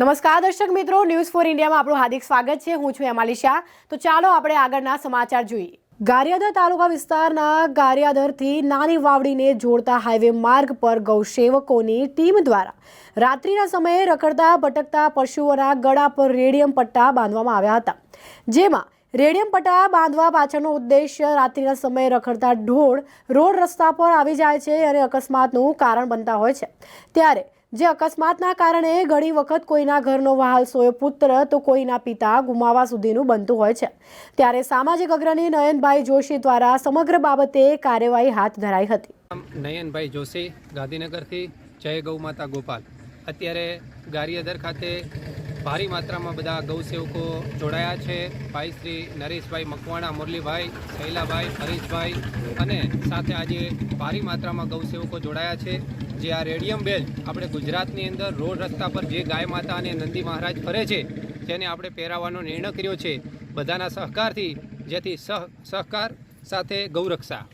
નમસ્કાર દર્શક મિત્રો ન્યૂઝ ફોર ઇન્ડિયામાં આપણું હાર્દિક સ્વાગત છે. હું છું એમાલી શાહ. તો ચાલો આપણે આગળના સમાચાર જોઈએ. ગારિયાદર તાલુકા વિસ્તારના ગારિયાદરથી નાની વાવડીને જોડતા હાઈવે માર્ગ પર ગૌસેવકોની ટીમ દ્વારા રાત્રિના સમયે રખડતા, ભટકતા પશુઓના ગળા પર રેડિયમ પટ્ટા બાંધવામાં આવ્યા હતા. જેમાં રેડિયમ પટ્ટા બાંધવા પાછળનો ઉદ્દેશ્ય રાત્રિના સમયે રખડતા ઢોળ રોડ રસ્તા પર આવી જાય છે અને અકસ્માતનું કારણ બનતા હોય છે. ત્યારે જે અકસ્માતના કારણે ઘણી વખત કોઈના ઘરનો વહાલ સોયો પુત્ર તો કોઈના પિતા ગુમાવા સુધીનું બનતું હોય છે. ત્યારે સામાજિક અગ્રણી નયનભાઈ જોશી દ્વારા સમગ્ર બાબતે કાર્યવાહી હાથ ધરાઈ હતી. નયનભાઈ જોશી, ગાંધીનગરથી જય ગૌ માતા ગોપાલ. અત્યારે ગારિયાદર ખાતે ભારી માત્રામાં બધા ગૌસેવકો જોડાયા છે. ભાઈ શ્રી નરેશભાઈ મકવાણા, મુરલીભાઈ, શૈલાભાઈ, હરીશભાઈ અને સાથે આજે ભારી માત્રામાં ગૌસેવકો જોડાયા છે. જે આ રેડિયમ બેલ આપણે ગુજરાતની અંદર રોડ રસ્તા પર જે ગાય માતા અને નંદી મહારાજ ફરે છે, તેને આપણે પહેરાવવાનો નિર્ણય કર્યો છે. બધાના સહકારથી, જેથી સહ, સહકાર સાથે ગૌરક્ષા.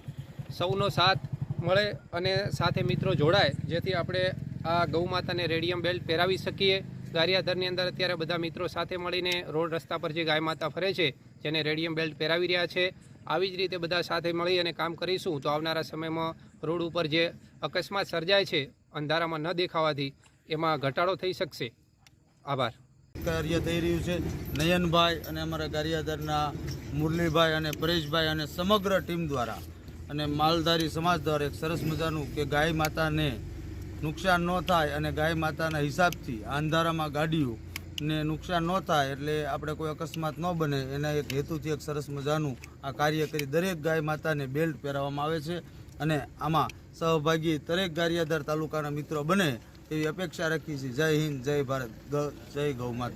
સૌનો સાથ મળે અને સાથે મિત્રો જોડાય, જેથી આપણે આ ગૌ માતાને રેડિયમ બેલ્ટ પહેરાવી શકીએ. ગારિયાધરની અંદર અત્યારે બધા મિત્રો સાથે મળીને રોડ રસ્તા પર જે ગાય માતા ફરે છે, જેને રેડિયમ બેલ્ટ પહેરાવી રહ્યા છે, આવી જ રીતે બધા સાથે મળી અને કામ કરીશું તો આવનારા સમયમાં રોડ ઉપર જે અકસ્માત સર્જાય છે, અંધારામાં ન દેખાવાથી એમાં ઘટાડો થઈ શકશે. આભાર. કાર્ય થઈ રહ્યું છે. નયનભાઈ અને અમારા ગારિયાદરના મુરલીભાઈ અને પરેશભાઈ અને સમગ્ર ટીમ દ્વારા અને માલધારી સમાજ દ્વારા એક સરસ મજાનું કે ગાય માતાને નુકસાન ન થાય અને ગાય માતાના હિસાબથી અંધારામાં ગાડીઓ ને નુકસાન ન થાય એટલે આપણે કોઈ અકસ્માત ન બને એના એક હેતુથી એક સરસ મજાનું આ કાર્ય કરી દરેક ગાય માતાને બેલ્ટ પહેરાવવામાં આવે છે અને આમાં સહભાગી દરેક ગારિયાધાર તાલુકાના મિત્રો બને એવી અપેક્ષા રાખી છે. જય હિન્દ, જય ભારત જય ગૌ માતા.